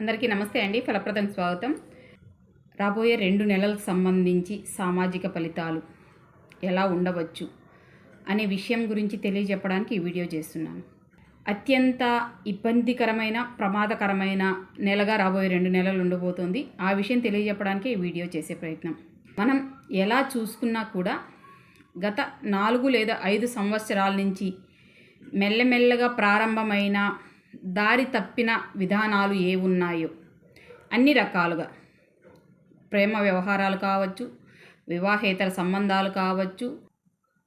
అందరికీ నమస్తే అండి. ఫలప్రదం స్వాగతం. రాబోయే రెండు నెలలకు సంబంధించి సామాజిక ఫలితాలు ఎలా ఉండవచ్చు అనే విషయం గురించి తెలియజెప్పడానికి ఈ వీడియో చేస్తున్నాను. అత్యంత ఇబ్బందికరమైన ప్రమాదకరమైన నెలగా రాబోయే రెండు నెలలు ఉండబోతోంది. ఆ విషయం తెలియజెప్పడానికి ఈ వీడియో చేసే ప్రయత్నం. మనం ఎలా చూసుకున్నా కూడా గత నాలుగు లేదా ఐదు సంవత్సరాల నుంచి మెల్లమెల్లగా ప్రారంభమైన దారి తప్పిన విధానాలు ఏ ఉన్నాయో. అన్ని రకాలుగా. ప్రేమ వ్యవహారాలు కావచ్చు వివాహేతర సంబంధాలు కావచ్చు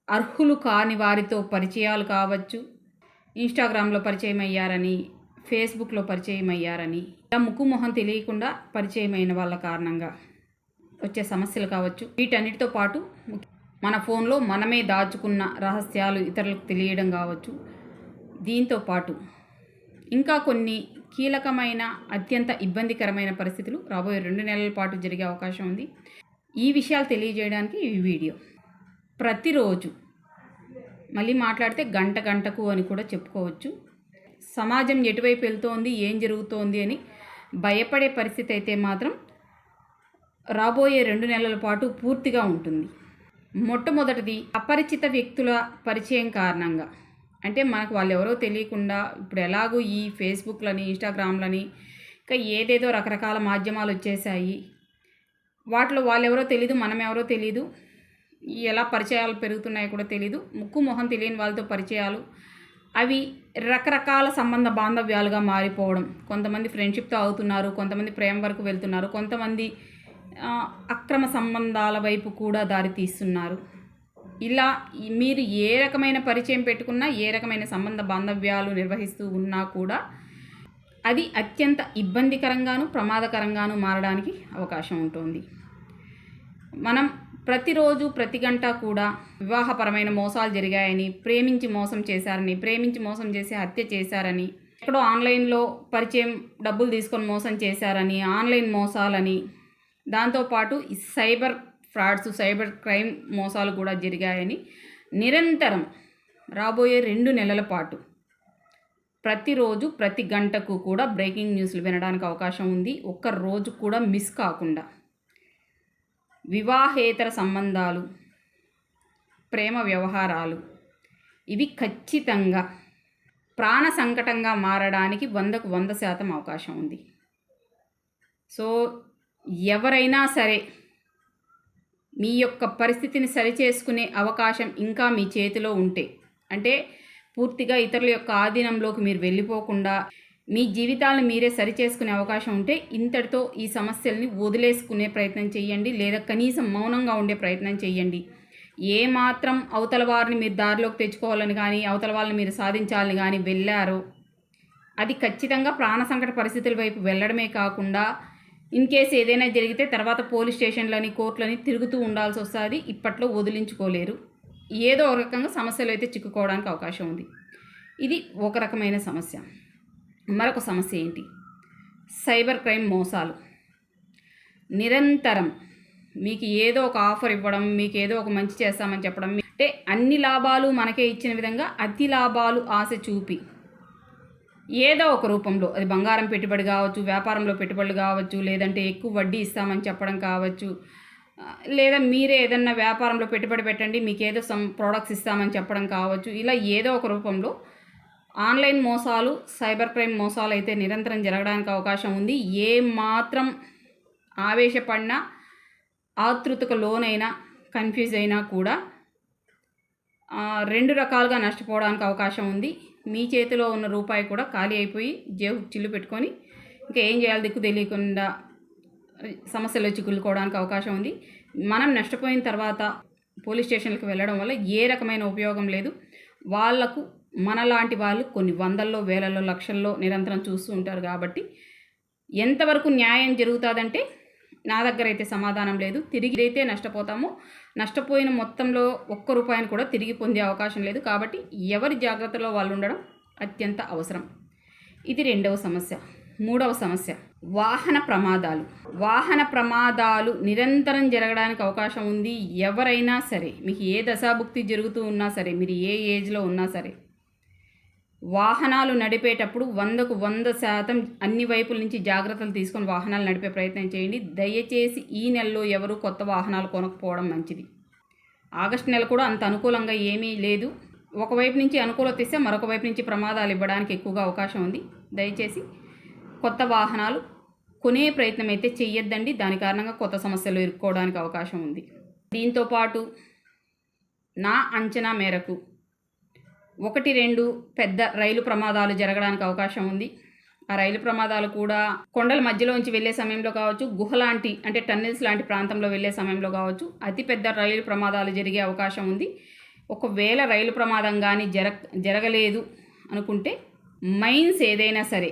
అర్హులు కాని వారితో పరిచయాలు కావచ్చు. ఇన్స్టాగ్రామ్లో పరిచయం అయ్యారని ఫేస్బుక్లో పరిచయం అయ్యారని ఇలా ముక్కు మొహం తెలియకుండా పరిచయమైన వాళ్ళ కారణంగా వచ్చే సమస్యలు కావచ్చు. వీటన్నిటితో పాటు మన ఫోన్లో మనమే దాచుకున్న రహస్యాలు ఇతరులకు తెలియడం కావచ్చు. దీంతో పాటు ఇంకా కొన్ని కీలకమైన అత్యంత ఇబ్బందికరమైన పరిస్థితులు రాబోయే రెండు నెలల పాటు జరిగే అవకాశం ఉంది. ఈ విషయాలు తెలియజేయడానికి ఈ వీడియో. ప్రతిరోజు మళ్ళీ మాట్లాడితే గంట గంటకు అని కూడా చెప్పుకోవచ్చు. సమాజం ఎటువైపు వెళ్తోంది ఏం జరుగుతోంది అని భయపడే పరిస్థితి అయితే మాత్రం రాబోయే రెండు నెలల పాటు పూర్తిగా ఉంటుంది. మొట్టమొదటిది అపరిచిత వ్యక్తుల పరిచయం కారణంగా. అంటే మనకు వాళ్ళు ఎవరో తెలియకుండా ఇప్పుడు ఎలాగో ఈ ఫేస్బుక్లని ఇన్స్టాగ్రామ్లని ఇంకా ఏదేదో రకరకాల మాధ్యమాలు వచ్చేసాయి. వాటిలో వాళ్ళు ఎవరో తెలీదు మనం ఎవరో తెలీదు. ఎలా పరిచయాలు పెరుగుతున్నాయో కూడా తెలీదు. ముక్కు మొహం తెలియని వాళ్ళతో పరిచయాలు. అవి రకరకాల సంబంధ బాంధవ్యాలుగా మారిపోవడం. కొంతమంది ఫ్రెండ్షిప్తో అవుతున్నారు కొంతమంది ప్రేమ వరకు వెళ్తున్నారు కొంతమంది అక్రమ సంబంధాల వైపు కూడా దారి తీస్తున్నారు ఇలా మీరు ఏ రకమైన పరిచయం పెట్టుకున్నా ఏ రకమైన సంబంధ బాంధవ్యాలు నిర్వహిస్తూ ఉన్నా కూడా అది అత్యంత ఇబ్బందికరంగాను ప్రమాదకరంగాను మారడానికి అవకాశం ఉంటుంది. మనం ప్రతిరోజు ప్రతి గంట కూడా వివాహపరమైన మోసాలు జరిగాయని ప్రేమించి మోసం చేశారని ప్రేమించి మోసం చేసి హత్య చేశారని ఎక్కడో ఆన్లైన్లో పరిచయం డబ్బులు తీసుకొని మోసం చేశారని ఆన్లైన్ మోసాలని దాంతోపాటు సైబర్ ఫ్రాడ్స్ సైబర్ క్రైమ్ మోసాలు కూడా జరిగాయని నిరంతరం రాబోయే రెండు నెలల పాటు ప్రతిరోజు ప్రతి గంటకు కూడా బ్రేకింగ్ న్యూస్లు వినడానికి అవకాశం ఉంది. ఒక్క రోజు కూడా మిస్ కాకుండా వివాహేతర సంబంధాలు ప్రేమ వ్యవహారాలు ఇవి ఖచ్చితంగా ప్రాణ సంకటంగా మారడానికి వందకు వంద శాతం అవకాశం ఉంది. సో ఎవరైనా సరే మీ యొక్క పరిస్థితిని సరిచేసుకునే అవకాశం ఇంకా మీ చేతిలో ఉంటే. అంటే పూర్తిగా ఇతరుల యొక్క ఆధీనంలోకి మీరు వెళ్ళిపోకుండా మీ జీవితాలను మీరే సరిచేసుకునే అవకాశం ఉంటే ఇంతటితో ఈ సమస్యల్ని వదిలేసుకునే ప్రయత్నం చేయండి. లేదా కనీసం మౌనంగా ఉండే ప్రయత్నం చేయండి. ఏ మాత్రం అవతల వారిని మీరు దారిలోకి తెచ్చుకోవాలని కానీ అవతల వాళ్ళని మీరు సాధించాలని కానీ వెళ్ళారో అది ఖచ్చితంగా ప్రాణ సంకట పరిస్థితుల వైపు వెళ్ళడమే కాకుండా ఇన్ కేసు ఏదైనా జరిగితే తర్వాత పోలీస్ స్టేషన్లని కోర్టులని తిరుగుతూ ఉండాల్సి వస్తుంది. ఇప్పట్లో వదిలించుకోలేరు. ఏదో ఒక రకంగా సమస్యలు అయితే చిక్కుకోవడానికి అవకాశం ఉంది. ఇది ఒక రకమైన సమస్య. మరొక సమస్య ఏంటి? సైబర్ క్రైమ్ మోసాలు. నిరంతరం మీకు ఏదో ఒక ఆఫర్ ఇవ్వడం మీకు ఏదో ఒక మంచి చేస్తామని చెప్పడం అంటే అన్ని లాభాలు మనకే ఇచ్చిన విధంగా అతి లాభాలు ఆశ చూపి ఏదో ఒక రూపంలో. అది బంగారం పెట్టుబడి కావచ్చు వ్యాపారంలో పెట్టుబడులు కావచ్చు లేదంటే ఎక్కువ వడ్డీ ఇస్తామని చెప్పడం కావచ్చు. లేదా మీరే ఏదన్నా వ్యాపారంలో పెట్టుబడి పెట్టండి మీకు ఏదో సమ్ ప్రోడక్ట్స్ ఇస్తామని చెప్పడం కావచ్చు. ఇలా ఏదో ఒక రూపంలో ఆన్లైన్ మోసాలు సైబర్ క్రైమ్ మోసాలు అయితే నిరంతరం జరగడానికి అవకాశం ఉంది. ఏ మాత్రం ఆవేశపడినా ఆతృతకు లోనైనా కన్ఫ్యూజ్ అయినా కూడా రెండు రకాలుగా నష్టపోవడానికి అవకాశం ఉంది. మీ చేతిలో ఉన్న రూపాయి కూడా ఖాళీ అయిపోయి జేబు చిల్లు పెట్టుకొని ఇంకా ఏం చేయాలి దిక్కు తెలియకుండా సమస్యలు చిక్కులుకోవడానికి అవకాశం ఉంది. మనం నష్టపోయిన తర్వాత పోలీస్ స్టేషన్లకు వెళ్ళడం వల్ల ఏ రకమైన ఉపయోగం లేదు. వాళ్ళకు మనలాంటి వాళ్ళు కొన్ని వందల్లో వేలల్లో లక్షల్లో నిరంతరం చూస్తూ ఉంటారు కాబట్టి ఎంతవరకు న్యాయం జరుగుతుందంటే నా దగ్గర అయితే సమాధానం లేదు. తిరిగి అయితే నష్టపోతామో. నష్టపోయిన మొత్తంలో ఒక్క రూపాయిని కూడా తిరిగి పొందే అవకాశం లేదు. కాబట్టి ఎవరి జాగ్రత్తలో వాళ్ళు ఉండడం అత్యంత అవసరం. ఇది రెండవ సమస్య. మూడవ సమస్య. వాహన ప్రమాదాలు. వాహన ప్రమాదాలు నిరంతరం జరగడానికి అవకాశం ఉంది. ఎవరైనా సరే మీకు ఏ దశాభుక్తి జరుగుతూ ఉన్నా సరే మీరు ఏ ఏజ్లో ఉన్నా సరే వాహనాలు నడిపేటప్పుడు వందకు వంద శాతం అన్ని వైపుల నుంచి జాగ్రత్తలు తీసుకొని వాహనాలు నడిపే ప్రయత్నం చేయండి. దయచేసి ఈ నెలలో ఎవరు కొత్త వాహనాలు కొనకపోవడం మంచిది. ఆగస్టు నెల కూడా అంత అనుకూలంగా ఏమీ లేదు. ఒకవైపు నుంచి అనుకూలత ఇస్తే మరొక వైపు నుంచి ప్రమాదాలు ఇవ్వడానికి ఎక్కువగా అవకాశం ఉంది. దయచేసి కొత్త వాహనాలు కొనే ప్రయత్నం అయితే చెయ్యొద్దండి. దాని కారణంగా కొత్త సమస్యలు ఎదుర్కోవడానికి అవకాశం ఉంది. దీంతో పాటు నా అంచనా మేరకు ఒకటి రెండు పెద్ద రైలు ప్రమాదాలు జరగడానికి అవకాశం ఉంది. ఆ రైలు ప్రమాదాలు కూడా కొండల మధ్యలోంచి వెళ్ళే సమయంలో కావచ్చు గుహ లాంటి అంటే టన్నెల్స్ లాంటి ప్రాంతంలో వెళ్ళే సమయంలో కావచ్చు అతి పెద్ద రైలు ప్రమాదాలు జరిగే అవకాశం ఉంది. ఒకవేళ రైలు ప్రమాదం కానీ జర జరగలేదు అనుకుంటే మైన్స్ ఏదైనా సరే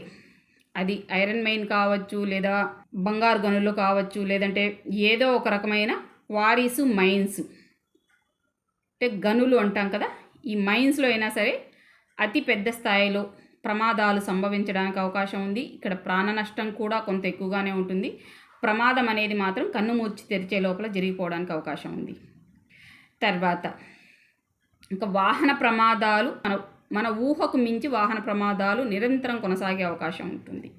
అది ఐరన్ మైన్ కావచ్చు లేదా బంగారు గనులు కావచ్చు లేదంటే ఏదో ఒక రకమైన క్వారీసు మైన్స్ అంటే గనులు అంటాం కదా ఈ మైన్స్లో అయినా సరే అతి పెద్ద స్థాయిలో ప్రమాదాలు సంభవించడానికి అవకాశం ఉంది. ఇక్కడ ప్రాణ నష్టం కూడా కొంత ఎక్కువగానే ఉంటుంది. ప్రమాదం అనేది మాత్రం కన్ను మూర్చి తెరిచే లోపల జరిగిపోవడానికి అవకాశం ఉంది. తర్వాత ఇంకా వాహన ప్రమాదాలు మన మన ఊహకు మించి వాహన ప్రమాదాలు నిరంతరం కొనసాగే అవకాశం ఉంటుంది.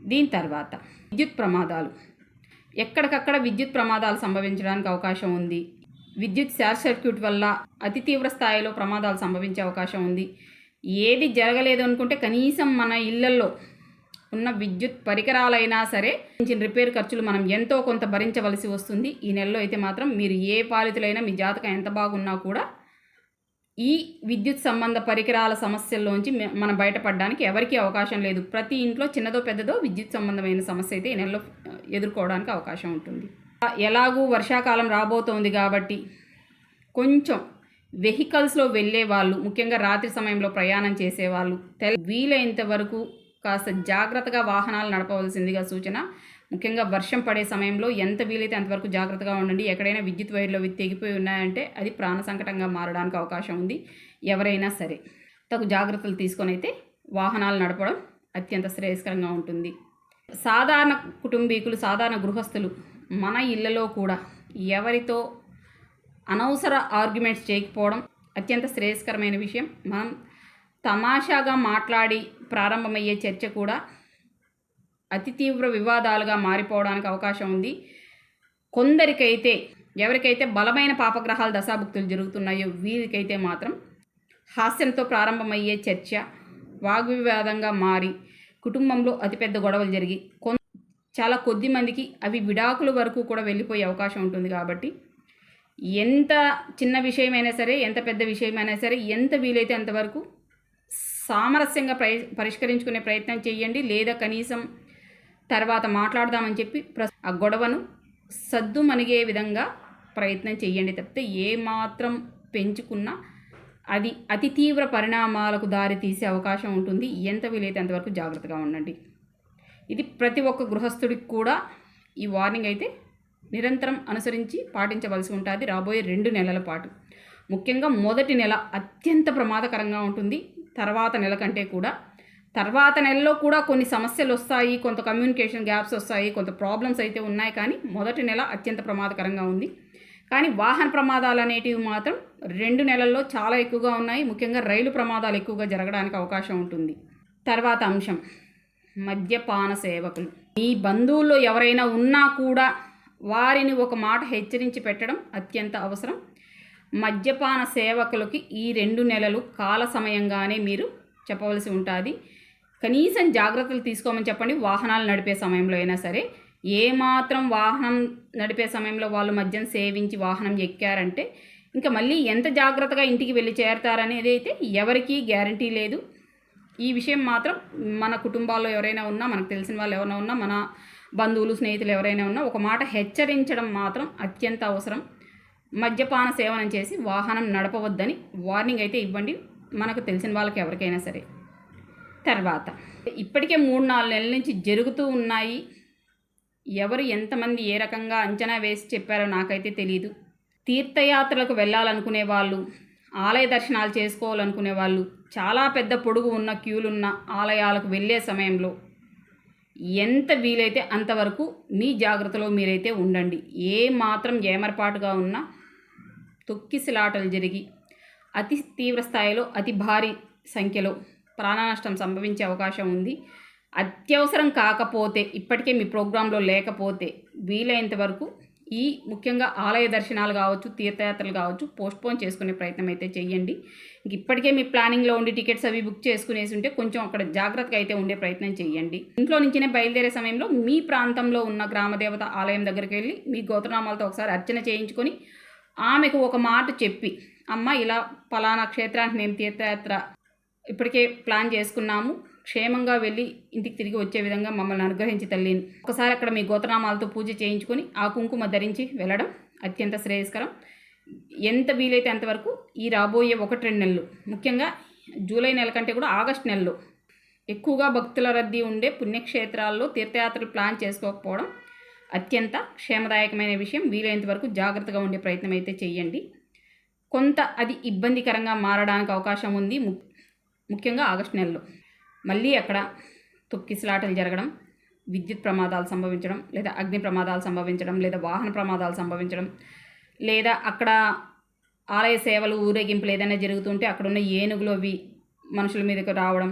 దీని తర్వాత విద్యుత్ ప్రమాదాలు. ఎక్కడికక్కడ విద్యుత్ ప్రమాదాలు సంభవించడానికి అవకాశం ఉంది. విద్యుత్ షార్ట్ సర్క్యూట్ వల్ల అతి తీవ్ర స్థాయిలో ప్రమాదాలు సంభవించే అవకాశం ఉంది. ఏది జరగలేదు అనుకుంటే కనీసం మన ఇళ్ళలో ఉన్న విద్యుత్ పరికరాలైనా సరే రిపేర్ ఖర్చులు మనం ఎంతో కొంత భరించవలసి వస్తుంది. ఈ నెలలో అయితే మాత్రం మీరు ఏ పాలితులైనా మీ జాతకం ఎంత బాగున్నా కూడా ఈ విద్యుత్ సంబంధ పరికరాల సమస్యల్లోంచి మనం బయటపడడానికి ఎవరికీ అవకాశం లేదు. ప్రతి ఇంట్లో చిన్నదో పెద్దదో విద్యుత్ సంబంధమైన సమస్య అయితే ఈ నెలలో ఎదుర్కోవడానికి అవకాశం ఉంటుంది. ఎలాగూ వర్షాకాలం రాబోతోంది కాబట్టి కొంచెం వెహికల్స్లో వెళ్ళే వాళ్ళు ముఖ్యంగా రాత్రి సమయంలో ప్రయాణం చేసేవాళ్ళు తెల్ వీలైనంత వరకు కాస్త జాగ్రత్తగా వాహనాలు నడపవలసిందిగా సూచన. ముఖ్యంగా వర్షం పడే సమయంలో ఎంత వీలైతే అంతవరకు జాగ్రత్తగా ఉండండి. ఎక్కడైనా విద్యుత్ వైర్లు అవి తెగిపోయి ఉన్నాయంటే అది ప్రాణ సంకటంగా మారడానికి అవకాశం ఉంది. ఎవరైనా సరే తగు జాగ్రత్తలు తీసుకొని అయితే వాహనాలు నడపడం అత్యంత శ్రేయస్కరంగా ఉంటుంది. సాధారణ కుటుంబీకులు సాధారణ గృహస్థులు మన ఇళ్ళలో కూడా ఎవరితో అనవసర ఆర్గ్యుమెంట్స్ చేయకపోవడం అత్యంత శ్రేయస్కరమైన విషయం. మనం తమాషాగా మాట్లాడి ప్రారంభమయ్యే చర్చ కూడా అతి తీవ్ర వివాదాలుగా మారిపోవడానికి అవకాశం ఉంది. కొందరికైతే ఎవరికైతే బలమైన పాపగ్రహాలు దశాభుక్తులు జరుగుతున్నాయో వీరికైతే మాత్రం హాస్యంతో ప్రారంభమయ్యే చర్చ వాగ్వివాదంగా మారి కుటుంబంలో అతిపెద్ద గొడవలు జరిగి కొన్ చాలా కొద్ది మందికి అవి విడాకుల వరకు కూడా వెళ్ళిపోయే అవకాశం ఉంటుంది కాబట్టి ఎంత చిన్న విషయమైనా సరే ఎంత పెద్ద విషయమైనా సరే ఎంత వీలైతే అంతవరకు సామరస్యంగా ప్రయ పరిష్కరించుకునే ప్రయత్నం చేయండి. లేదా కనీసం తర్వాత మాట్లాడదామని చెప్పి ప్ర ఆ గొడవను సద్దు మనిగే విధంగా ప్రయత్నం చేయండి తప్పితే ఏ మాత్రం పెంచుకున్నా అది అతి తీవ్ర పరిణామాలకు దారి తీసే అవకాశం ఉంటుంది. ఎంత వీలైతే అంతవరకు జాగ్రత్తగా ఉండండి. ఇది ప్రతి ఒక్క గృహస్థుడికి కూడా ఈ వార్నింగ్ అయితే నిరంతరం అనుసరించి పాటించవలసి ఉంటుంది. రాబోయే రెండు నెలల పాటు. ముఖ్యంగా మొదటి నెల అత్యంత ప్రమాదకరంగా ఉంటుంది. తర్వాత నెల కంటే కూడా. తర్వాత నెలలో కూడా కొన్ని సమస్యలు వస్తాయి. కొంత కమ్యూనికేషన్ గ్యాప్స్ వస్తాయి. కొంత ప్రాబ్లమ్స్ అయితే ఉన్నాయి కానీ మొదటి నెల అత్యంత ప్రమాదకరంగా ఉంది. కానీ వాహన ప్రమాదాలు అనేటివి మాత్రం రెండు నెలల్లో చాలా ఎక్కువగా ఉన్నాయి. ముఖ్యంగా రైలు ప్రమాదాలు ఎక్కువగా జరగడానికి అవకాశం ఉంటుంది. తర్వాత అంశం. మద్యపాన సేవకులు మీ బంధువుల్లో ఎవరైనా ఉన్నా కూడా వారిని ఒక మాట హెచ్చరించి పెట్టడం అత్యంత అవసరం. మద్యపాన సేవకులకి ఈ రెండు నెలలు కాల సమయంగానే మీరు చెప్పవలసి ఉంటుంది. కనీసం జాగ్రత్తలు తీసుకోమని చెప్పండి. వాహనాలు నడిపే సమయంలో అయినా సరే. ఏ మాత్రం వాహనం నడిపే సమయంలో వాళ్ళు మద్యం సేవించి వాహనం ఎక్కారంటే ఇంకా మళ్ళీ ఎంత జాగ్రత్తగా ఇంటికి వెళ్ళి చేరతారనేది అయితే ఎవరికీ గ్యారంటీ లేదు. ఈ విషయం మాత్రం మన కుటుంబాల్లో ఎవరైనా ఉన్నా మనకు తెలిసిన వాళ్ళు ఎవరైనా ఉన్నా మన బంధువులు స్నేహితులు ఎవరైనా ఉన్నా ఒక మాట హెచ్చరించడం మాత్రం అత్యంత అవసరం. మద్యపాన సేవనం చేసి వాహనం నడపవద్దని వార్నింగ్ అయితే ఇవ్వండి. మనకు తెలిసిన వాళ్ళకి ఎవరికైనా సరే. తర్వాత ఇప్పటికే మూడు నాలుగు నెలల నుంచి జరుగుతూ ఉన్నాయి. ఎవరు ఎంతమంది ఏ రకంగా అంచనా వేసి చెప్పారో నాకైతే తెలియదు తీర్థయాత్రలకు వెళ్ళాలనుకునే వాళ్ళు ఆలయ దర్శనాలు చేసుకోవాలనుకునే వాళ్ళు చాలా పెద్ద పొడుగు ఉన్న క్యూలున్న ఆలయాలకు వెళ్ళే సమయంలో ఎంత వీలైతే అంతవరకు మీ జాగ్రత్తలో మీరైతే ఉండండి. ఏ మాత్రం ఏమరపాటుగా ఉన్నా తొక్కిసలాటలు జరిగి అతి తీవ్ర స్థాయిలో అతి భారీ సంఖ్యలో ప్రాణ నష్టం సంభవించే అవకాశం ఉంది. అత్యవసరం కాకపోతే ఇప్పటికే మీ ప్రోగ్రాంలో లేకపోతే వీలైనంత వరకు ఈ ముఖ్యంగా ఆలయ దర్శనాలు కావచ్చు తీర్థయాత్రలు కావచ్చు పోస్ట్పోన్ చేసుకునే ప్రయత్నం అయితే చేయండి ఇంక ఇప్పటికే మీ ప్లానింగ్లో ఉండి టికెట్స్ అవి బుక్ చేసుకునేసి ఉంటే కొంచెం అక్కడ జాగ్రత్తగా అయితే ఉండే ప్రయత్నం చేయండి ఇంట్లో నుంచినే బయలుదేరే సమయంలో మీ ప్రాంతంలో ఉన్న గ్రామదేవత ఆలయం దగ్గరికి వెళ్ళి మీ గోత్రనామాలతో ఒకసారి అర్చన చేయించుకొని ఆమెకు ఒక మాట చెప్పి అమ్మ ఇలా ఫలానా క్షేత్రానికి మేము తీర్థయాత్ర ఇప్పటికే ప్లాన్ చేసుకున్నాము. క్షేమంగా వెళ్ళి ఇంటికి తిరిగి వచ్చే విధంగా మమ్మల్ని అనుగ్రహించి తల్లిని ఒకసారి అక్కడ మీ గోత్రనామాలతో పూజ చేయించుకొని ఆ కుంకుమ ధరించి వెళ్ళడం అత్యంత శ్రేయస్కరం. ఎంత వీలైతే అంతవరకు ఈ రాబోయే ఒకటి రెండు నెలలు ముఖ్యంగా జూలై నెల కంటే కూడా ఆగస్ట్ నెలలో ఎక్కువగా భక్తుల రద్దీ ఉండే పుణ్యక్షేత్రాల్లో తీర్థయాత్రలు ప్లాన్ చేసుకోకపోవడం అత్యంత క్షేమదాయకమైన విషయం. వీలైనంత వరకు జాగ్రత్తగా ఉండే ప్రయత్నం అయితే చేయండి. కొంత అది ఇబ్బందికరంగా మారడానికి అవకాశం ఉంది. ము- ముఖ్యంగా ఆగస్టు నెలలో. మళ్ళీ అక్కడ తుక్కిసలాటలు జరగడం విద్యుత్ ప్రమాదాలు సంభవించడం లేదా అగ్ని ప్రమాదాలు సంభవించడం లేదా వాహన ప్రమాదాలు సంభవించడం లేదా అక్కడ ఆలయ సేవలు ఊరేగింపులు ఏదైనా జరుగుతుంటే అక్కడ ఉన్న ఏనుగులు అవి మనుషుల మీదకి రావడం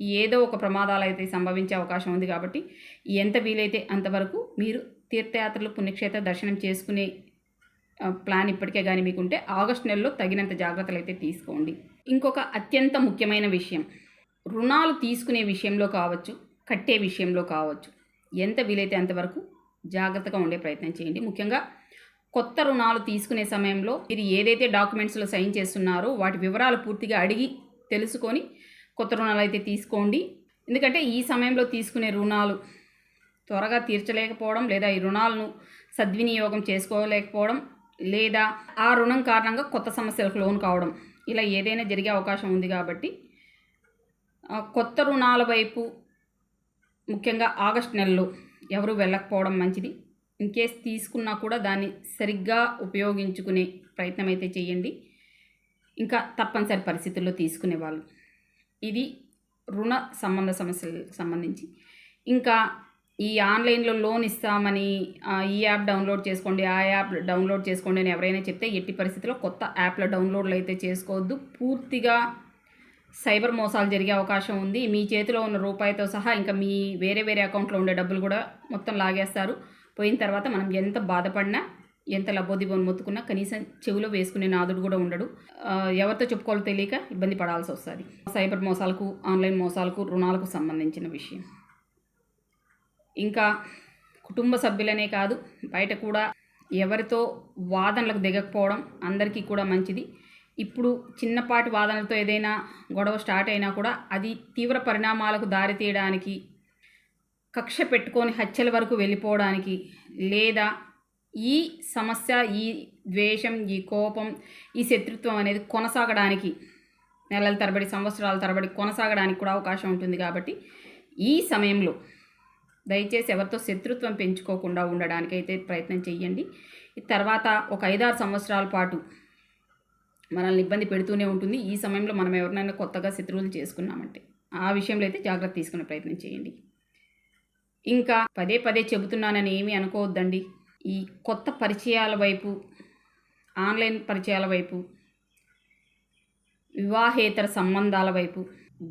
ఏదో ఒక ప్రమాదాలు అయితే సంభవించే అవకాశం ఉంది కాబట్టి ఎంత వీలైతే అంతవరకు మీరు తీర్థయాత్రలు పుణ్యక్షేత్ర దర్శనం చేసుకునే ప్లాన్ ఇప్పటికే కానీ మీకుంటే ఆగస్ట్ నెలలో తగినంత జాగ్రత్తలు అయితే తీసుకోండి. ఇంకొక అత్యంత ముఖ్యమైన విషయం రుణాలు తీసుకునే విషయంలో కావచ్చు కట్టే విషయంలో కావచ్చు ఎంత వీలైతే అంతవరకు జాగ్రత్తగా ఉండే ప్రయత్నం చేయండి. ముఖ్యంగా కొత్త రుణాలు తీసుకునే సమయంలో మీరు ఏదైతే డాక్యుమెంట్స్లో సైన్ చేస్తున్నారో వాటి వివరాలు పూర్తిగా అడిగి తెలుసుకొని కొత్త రుణాలు అయితే తీసుకోండి. ఎందుకంటే ఈ సమయంలో తీసుకునే రుణాలు త్వరగా తీర్చలేకపోవడం లేదా ఈ రుణాలను సద్వినియోగం చేసుకోలేకపోవడం లేదా ఆ రుణం కారణంగా కొత్త సమస్యలకు లోన్ కావడం ఇలా ఏదైనా జరిగే అవకాశం ఉంది కాబట్టి కొత్త రుణాల వైపు ముఖ్యంగా ఆగస్ట్ నెలలో ఎవరు వెళ్ళకపోవడం మంచిది. ఇన్ కేస్ తీసుకున్నా కూడా దాన్ని సరిగ్గా ఉపయోగించుకునే ప్రయత్నం అయితే చేయండి. ఇంకా తప్పనిసరి పరిస్థితుల్లో తీసుకునే వాళ్ళు. ఇది రుణ సంబంధ సమస్యలకు సంబంధించి. ఇంకా ఈ ఆన్లైన్లో లోన్ ఇస్తామని ఈ యాప్ డౌన్లోడ్ చేసుకోండి ఆ యాప్ డౌన్లోడ్ చేసుకోండి అని ఎవరైనా చెప్తే ఎట్టి పరిస్థితిలో కొత్త యాప్ల డౌన్లోడ్లు అయితే చేసుకోవద్దు. పూర్తిగా సైబర్ మోసాలు జరిగే అవకాశం ఉంది. మీ చేతిలో ఉన్న రూపాయితో సహా ఇంకా మీ వేరే వేరే అకౌంట్లో ఉండే డబ్బులు కూడా మొత్తం లాగేస్తారు. పోయిన తర్వాత మనం ఎంత బాధపడినా ఎంత లబ్బోదిబోని మొత్తుకున్నా కనీసం చెవిలో వేసుకునే నాదుడు కూడా ఉండడు. ఎవరితో చెప్పుకోవాలో తెలియక ఇబ్బంది పడాల్సి వస్తుంది. సైబర్ మోసాలకు ఆన్లైన్ మోసాలకు రుణాలకు సంబంధించిన విషయం. ఇంకా కుటుంబ సభ్యులనే కాదు బయట కూడా ఎవరితో వాదనలకు దిగకపోవడం అందరికీ కూడా మంచిది. ఇప్పుడు చిన్నపాటి వాదనలతో ఏదైనా గొడవ స్టార్ట్ అయినా కూడా అది తీవ్ర పరిణామాలకు దారితీయడానికి కక్ష పెట్టుకొని హత్యల వరకు వెళ్ళిపోవడానికి లేదా ఈ సమస్య ఈ ద్వేషం ఈ కోపం ఈ శత్రుత్వం అనేది కొనసాగడానికి నెలల తరబడి సంవత్సరాల తరబడి కొనసాగడానికి కూడా అవకాశం ఉంటుంది కాబట్టి ఈ సమయంలో దయచేసి ఎవరితో శత్రుత్వం పెంచుకోకుండా ఉండడానికి అయితే ప్రయత్నం చేయండి తర్వాత ఒక ఐదారు సంవత్సరాల పాటు మనల్ని ఇబ్బంది పెడుతూనే ఉంటుంది. ఈ సమయంలో మనం ఎవరినైనా కొత్తగా శత్రువులు చేసుకున్నామంటే ఆ విషయంలో అయితే జాగ్రత్త తీసుకునే ప్రయత్నం చేయండి. ఇంకా పదే పదే చెబుతున్నానని ఏమీ అనుకోవద్దండి. ఈ కొత్త పరిచయాల వైపు ఆన్లైన్ పరిచయాల వైపు వివాహేతర సంబంధాల వైపు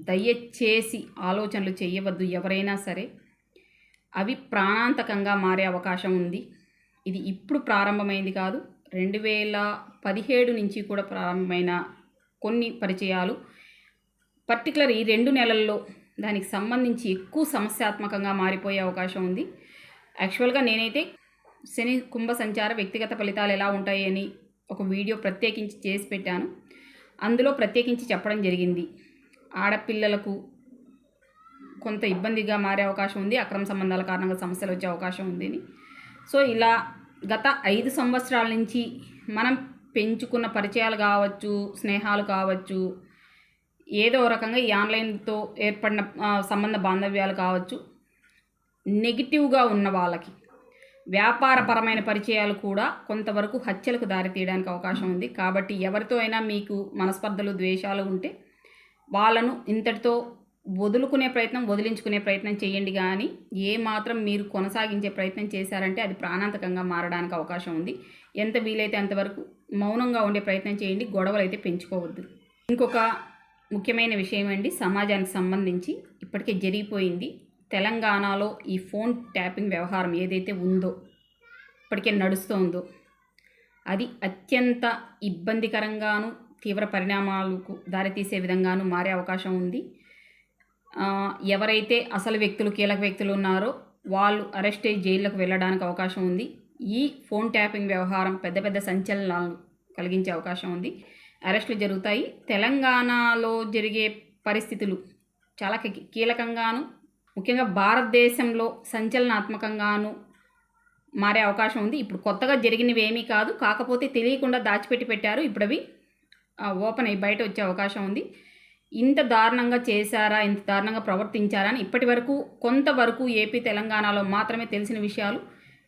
దయచేసి ఆలోచనలు చేయవద్దు ఎవరైనా సరే. అవి ప్రాణాంతకంగా మారే అవకాశం ఉంది. ఇది ఇప్పుడు ప్రారంభమైంది కాదు. రెండు వేల పదిహేడు నుంచి కూడా ప్రారంభమైన కొన్ని పరిచయాలు. పర్టికులర్ ఈ రెండు నెలల్లో దానికి సంబంధించి ఎక్కువ సమస్యాత్మకంగా మారిపోయే అవకాశం ఉంది. యాక్చువల్గా నేనైతే శని కుంభ సంచార వ్యక్తిగత ఫలితాలు ఎలా ఉంటాయి అని ఒక వీడియో ప్రత్యేకించి చేసి పెట్టాను. అందులో ప్రత్యేకించి చెప్పడం జరిగింది. ఆడపిల్లలకు కొంత ఇబ్బందిగా మారే అవకాశం ఉంది. అక్రమ సంబంధాల కారణంగా సమస్యలు వచ్చే అవకాశం ఉంది అని. సో ఇలా గత ఐదు సంవత్సరాల నుంచి మనం పెంచుకున్న పరిచయాలు కావచ్చు స్నేహాలు కావచ్చు ఏదో రకంగా ఈ ఆన్లైన్తో ఏర్పడిన సంబంధ బాంధవ్యాలు కావచ్చు నెగిటివ్గా ఉన్న వాళ్ళకి వ్యాపారపరమైన పరిచయాలు కూడా కొంతవరకు హత్యలకు దారితీయడానికి అవకాశం ఉంది. కాబట్టి ఎవరితో అయినా మీకు మనస్పర్ధలు ద్వేషాలు ఉంటే వాళ్ళను ఇంతటితో వదులుకునే ప్రయత్నం వదిలించుకునే ప్రయత్నం చేయండి కానీ ఏ మాత్రం మీరు కొనసాగించే ప్రయత్నం చేశారంటే అది ప్రాణాంతకంగా మారడానికి అవకాశం ఉంది. ఎంత వీలైతే అంతవరకు మౌనంగా ఉండే ప్రయత్నం చేయండి గొడవలు అయితే పెంచుకోవద్దు. ఇంకొక ముఖ్యమైన విషయం అండి సమాజానికి సంబంధించి ఇప్పటికే జరిగిపోయింది. తెలంగాణలో ఈ ఫోన్ ట్యాపింగ్ వ్యవహారం ఏదైతే ఉందో ఇప్పటికే నడుస్తోందో అది అత్యంత ఇబ్బందికరంగాను తీవ్ర పరిణామాలకు దారితీసే విధంగాను మారే అవకాశం ఉంది. ఎవరైతే అసలు వ్యక్తులు కీలక వ్యక్తులు ఉన్నారో వాళ్ళు అరెస్ట్ అయ్యి జైళ్ళకు వెళ్ళడానికి అవకాశం ఉంది. ఈ ఫోన్ ట్యాపింగ్ వ్యవహారం పెద్ద పెద్ద సంచలనాలు కలిగించే అవకాశం ఉంది. అరెస్టులు జరుగుతాయి. తెలంగాణలో జరిగే పరిస్థితులు చాలా కీ- కీలకంగాను ముఖ్యంగా భారతదేశంలో సంచలనాత్మకంగాను మారే అవకాశం ఉంది. ఇప్పుడు కొత్తగా జరిగినవి ఏమీ కాదు. కాకపోతే తెలియకుండా దాచిపెట్టి పెట్టారు. ఇప్పుడు అవి ఓపెన్ అయ్యి బయట వచ్చే అవకాశం ఉంది. ఇంత దారుణంగా చేశారా ఇంత దారుణంగా ప్రవర్తించారా అని ఇప్పటి వరకు కొంతవరకు ఏపీ తెలంగాణలో మాత్రమే తెలిసిన విషయాలు.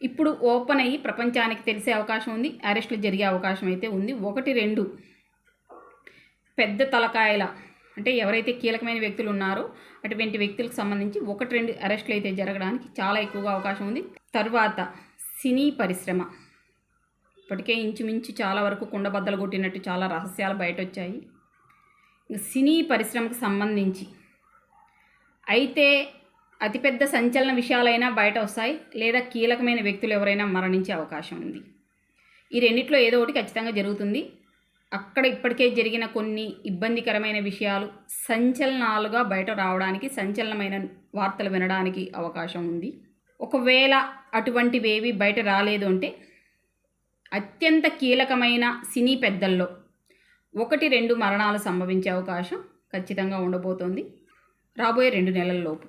ఇప్పుడు ఓపెన్ అయ్యి ప్రపంచానికి తెలిసే అవకాశం ఉంది అరెస్టులు జరిగే అవకాశం అయితే ఉంది. ఒకటి రెండు పెద్ద తలకాయల అంటే ఎవరైతే కీలకమైన వ్యక్తులు ఉన్నారో అటువంటి వ్యక్తులకు సంబంధించి ఒకటి రెండు అరెస్టులు అయితే జరగడానికి చాలా ఎక్కువగా అవకాశం ఉంది. తర్వాత సినీ పరిశ్రమ. ఇప్పటికే ఇంచుమించు చాలా వరకు కుండబద్దలు కొట్టినట్టు చాలా రహస్యాలు బయట వచ్చాయి సినీ పరిశ్రమకు సంబంధించి. అయితే అతిపెద్ద సంచలన విషయాలైనా బయట వస్తాయి లేదా కీలకమైన వ్యక్తులు ఎవరైనా మరణించే అవకాశం ఉంది. ఈ రెండిట్లో ఏదో ఒకటి ఖచ్చితంగా జరుగుతుంది. అక్కడ ఇప్పటికే జరిగిన కొన్ని ఇబ్బందికరమైన విషయాలు సంచలనాలుగా బయట రావడానికి సంచలనమైన వార్తలు వినడానికి అవకాశం ఉంది. ఒకవేళ అటువంటివేవి బయట రాలేదు అంటే అత్యంత కీలకమైన సినీ పెద్దల్లో ఒకటి రెండు మరణాలు సంభవించే అవకాశం ఖచ్చితంగా ఉండబోతోంది. రాబోయే రెండు నెలల లోపు.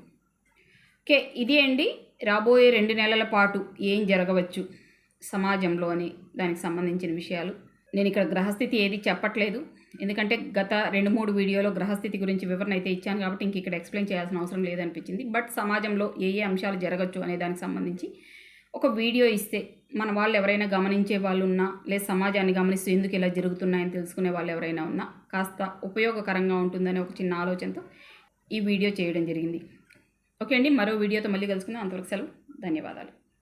ఓకే ఇది అండి. రాబోయే రెండు నెలల పాటు ఏం జరగవచ్చు సమాజంలోని దానికి సంబంధించిన విషయాలు. నేను ఇక్కడ గ్రహస్థితి ఏది చెప్పట్లేదు. ఎందుకంటే గత రెండు మూడు వీడియోలో గ్రహస్థితి గురించి వివరణ అయితే ఇచ్చాను కాబట్టి ఇంక ఇక్కడ ఎక్స్ప్లెయిన్ చేయాల్సిన అవసరం లేదనిపించింది. బట్ సమాజంలో ఏ ఏ అంశాలు జరగచ్చు అనే దానికి సంబంధించి ఒక వీడియో ఇస్తే మన వాళ్ళు ఎవరైనా గమనించే వాళ్ళు ఉన్నా లేదా సమాజాన్ని గమనిస్తూ ఎందుకు ఇలా జరుగుతున్నాయని తెలుసుకునే వాళ్ళు ఎవరైనా ఉన్నా కాస్త ఉపయోగకరంగా ఉంటుందనే ఒక చిన్న ఆలోచనతో ఈ వీడియో చేయడం జరిగింది. ఓకే అండి మరో వీడియోతో మళ్ళీ కలుసుకుందాం. అంతవరకు సెలవు. ధన్యవాదాలు.